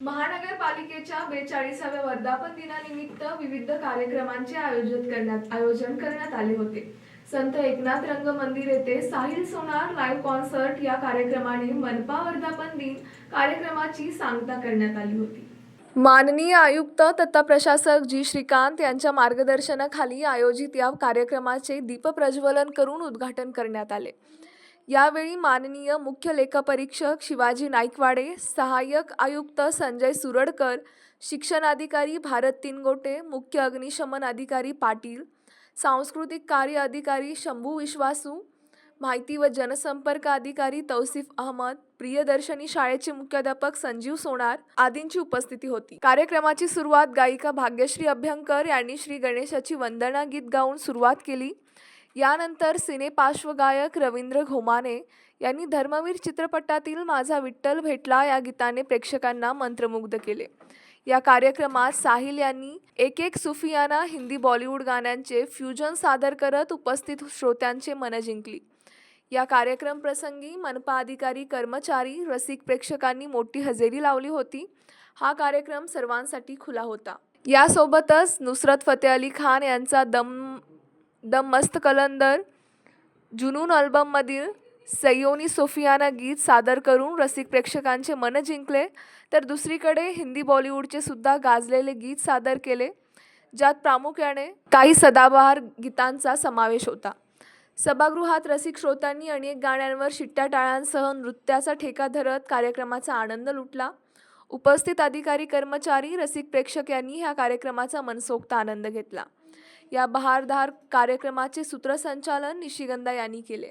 महानगरपालिकेच्या बेचाळीसाव्या वर्धापन दिनानिमित्त विविध कार्यक्रमांचे आयोजित करण्यात आयोजन करण्यात आले होते. संत एकनाथ रंग मंदिर येथे साहिल सोनार लाईव्ह कॉन्सर्ट या कार्यक्रमाने मनपा वर्धापन दिन कार्यक्रमाची सांगता करण्यात आली होती. माननीय आयुक्त तथा प्रशासक जी श्रीकांत यांच्या मार्गदर्शनाखाली आयोजित या कार्यक्रमाचे दीपप्रज्वलन करून उद्घाटन करण्यात आले. यावेळी माननीय मुख्य लेखापरीक्षक शिवाजी नाईकवाडे सहाय्यक आयुक्त संजय सुरडकर शिक्षणाधिकारी भारत तिनगोटे मुख्य अग्निशमन अधिकारी पाटील सांस्कृतिक कार्य अधिकारी शंभू विश्वासू माहिती व जनसंपर्क अधिकारी तौसिफ अहमद प्रियदर्शनी शाळेचे मुख्याध्यापक संजीव सोनार आदींची उपस्थिती होती. कार्यक्रमाची सुरुवात गायिका भाग्यश्री अभ्यंकर यांनी श्री गणेशाची वंदना गीत गाऊन सुरुवात केली. यानंतर सिनेपार्श्वगायक रवींद्र घोमाने यांनी धर्मवीर चित्रपटातील माझा विठ्ठल भेटला या गीताने प्रेक्षकांना मंत्रमुग्ध केले. या कार्यक्रमात साहिल यांनी एक एक सुफियाना हिंदी बॉलिवूड गाण्यांचे फ्युजन सादर करत उपस्थित श्रोत्यांचे मन जिंकली. या कार्यक्रम प्रसंगी मनपा अधिकारी कर्मचारी रसिक प्रेक्षकांनी मोठी हजेरी लावली होती. हा कार्यक्रम सर्वांसाठी खुला होता. यासोबतच नुसरत फतेह अली खान यांचा दम द मस्त कलंदर जुनून अल्बममधील सयोनी सोफियाना गीत सादर करून रसिक प्रेक्षकांचे मन जिंकले. तर दुसरीकडे हिंदी बॉलिवूडचे सुद्धा गाजलेले गीत सादर केले ज्यात प्रामुख्याने काही सदाबहार गीतांचा समावेश होता. सभागृहात रसिक श्रोत्यांनी अनेक गाण्यांवर शिट्ट्या टाळ्यांसह नृत्याचा ठेका धरत कार्यक्रमाचा आनंद लुटला. उपस्थित अधिकारी कर्मचारी रसिक प्रेक्षक यांनी ह्या कार्यक्रमाचा मनसोक्त आनंद घेतला. या बहारदार कार्यक्रमाचे सूत्रसंचालन निशिगंधा यांनी केले.